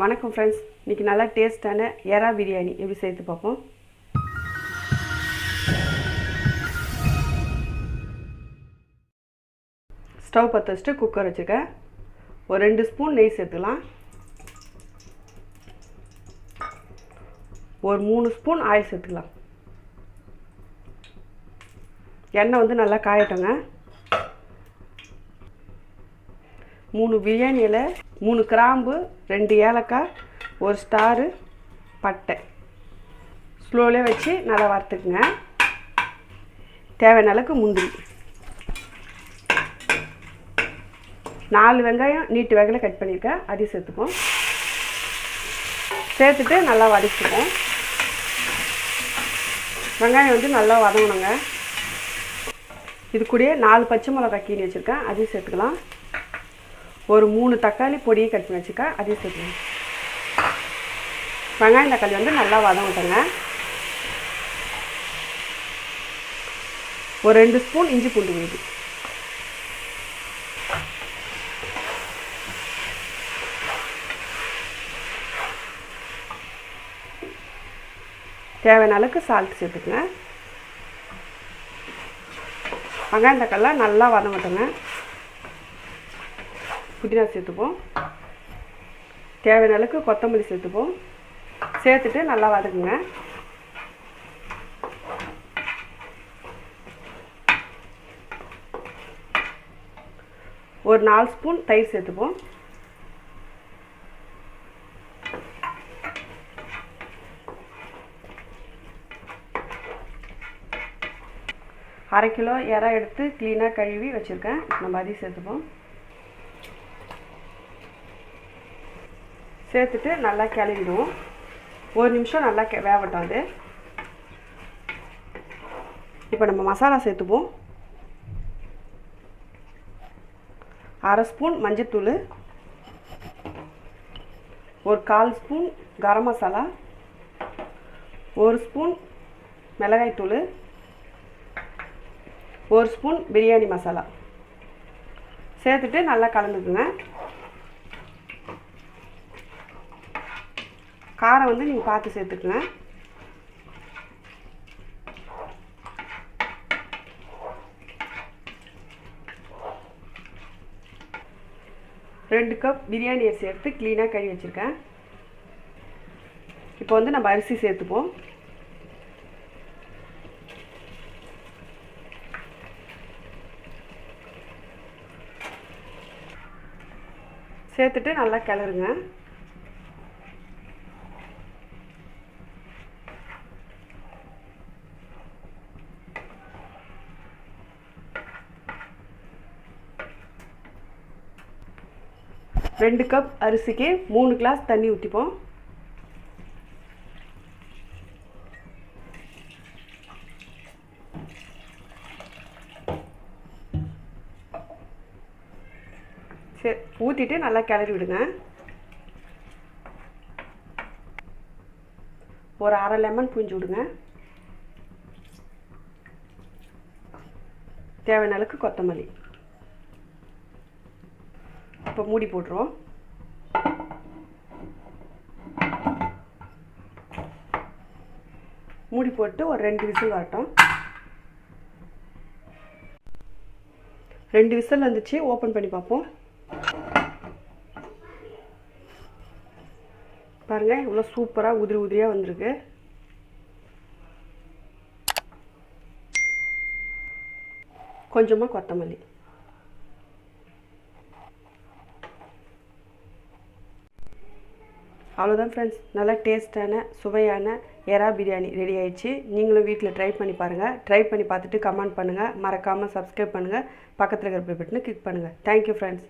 வணக்கம் ஃப்ரெண்ட்ஸ் இன்றைக்கி நல்லா டேஸ்ட்டான எறா பிரியாணி எப்படி சேர்த்து பார்ப்போம்? ஸ்டவ் பற்ற வச்சுட்டு குக்கர் வச்சுருக்கேன். ஒரு ரெண்டு ஸ்பூன் நெய் சேர்த்துக்கலாம். ஒரு மூணு ஸ்பூன் ஆயில் சேர்த்துக்கலாம். எண்ணெய் வந்து நல்லா காயட்டோங்க. மூணு பிரியாணி இலை மூணு கிராம்பு ரெண்டு ஏலக்காய் ஒரு ஸ்டாரு பட்டை. ஸ்லோலே வச்சு நல்லா வறுத்துக்குங்க. தேவையான அளவுக்கு முந்திரி. நாலு வெங்காயம் நீட்டு வகையில் கட் பண்ணியிருக்கேன். அதையும் சேர்த்துப்போம். சேர்த்துட்டு நல்லா வதக்கிப்போம். வெங்காயம் வந்து நல்லா வதங்கணுங்க. இது கூடயே நாலு பச்சை மிளகாய் கீழே வச்சுருக்கேன். அதையும் சேர்த்துக்கலாம். ஒரு மூணு தக்காளி பொடியை கட் பண்ணி வச்சுருக்கேன் அதையும் சேர்த்துங்க வெங்காயம் தக்காளி வந்து நல்லா வதங்கட்டுங்க ஒரு ரெண்டு ஸ்பூன் இஞ்சி பூண்டு விழுது. தேவையான அளவுக்கு சால்ட் சேர்த்துக்கங்க. வெங்காயம் தக்காளிலாம் நல்லா வதங்கட்டுங்க புதினா சேர்த்துப்போம். தேவையான அளவுக்கு கொத்தமல்லி சேர்த்துப்போம். சேர்த்துட்டு நல்லா வதக்குங்க. ஒரு நாலு ஸ்பூன் தயிர் சேர்த்துப்போம். அரை கிலோ இறா எடுத்து க்ளீனாக கழுவி வச்சுருக்கேன். நம்ம அதையும் சேர்த்துப்போம். சேர்த்துட்டு நல்லா கிளறிடுவோம். ஒரு நிமிஷம் நல்லா கெ வேகட்டும் அது. இப்போ நம்ம மசாலா சேர்த்துப்போம். அரை ஸ்பூன் மஞ்சத்தூள். ஒரு கால் ஸ்பூன் கரம் மசாலா. ஒரு ஸ்பூன் மிளகாய்த்தூள் ஒரு ஸ்பூன் பிரியாணி மசாலா. சேர்த்துட்டு நல்லா கலந்துக்குங்க. காரம் வந்து நீங்கள் பார்த்து சேர்த்துக்குங்க ரெண்டு கப் பிரியாணி அரிசி எடுத்து க்ளீனாக கழுவி வச்சுருக்கேன். இப்போ வந்து நம்ம அரிசி சேர்த்துப்போம். சேர்த்துட்டு நல்லா கிளறுங்க. ரெண்டு கப் அரிசிக்கு மூணு கிளாஸ் தண்ணி ஊற்றிப்போம் சரி ஊற்றிட்டு நல்லா கிளறி விடுங்க. ஒரு அரை லெமன் புழிஞ்சு விடுங்க. தேவையான அளவுக்கு கொத்தமல்லி. இப்போ மூடி போட்டுருவோம். மூடி போட்டு ஒரு ரெண்டு விசில் வரட்டும். ரெண்டு விசில் வந்துச்சு ஓப்பன் பண்ணி பார்ப்போம். பாருங்கள் இவ்வளோ சூப்பராக உதிரி உதிரியாக வந்திருக்கு. கொஞ்சமாக கொத்தமல்லி. அவ்வளோதான் ஃப்ரெண்ட்ஸ் நல்லா டேஸ்ட்டான சுவையான எறா பிரியாணி ரெடி ஆயிடுச்சு. நீங்களும் வீட்டில் ட்ரை பண்ணி பாருங்கள் ட்ரை பண்ணி பார்த்துட்டு கமெண்ட் பண்ணுங்கள் மறக்காமல் சப்ஸ்கிரைப் பண்ணுங்கள் பக்கத்தில் இருக்கிற பட்டனை கிளிக் பண்ணுங்கள் தேங்க்யூ ஃப்ரெண்ட்ஸ்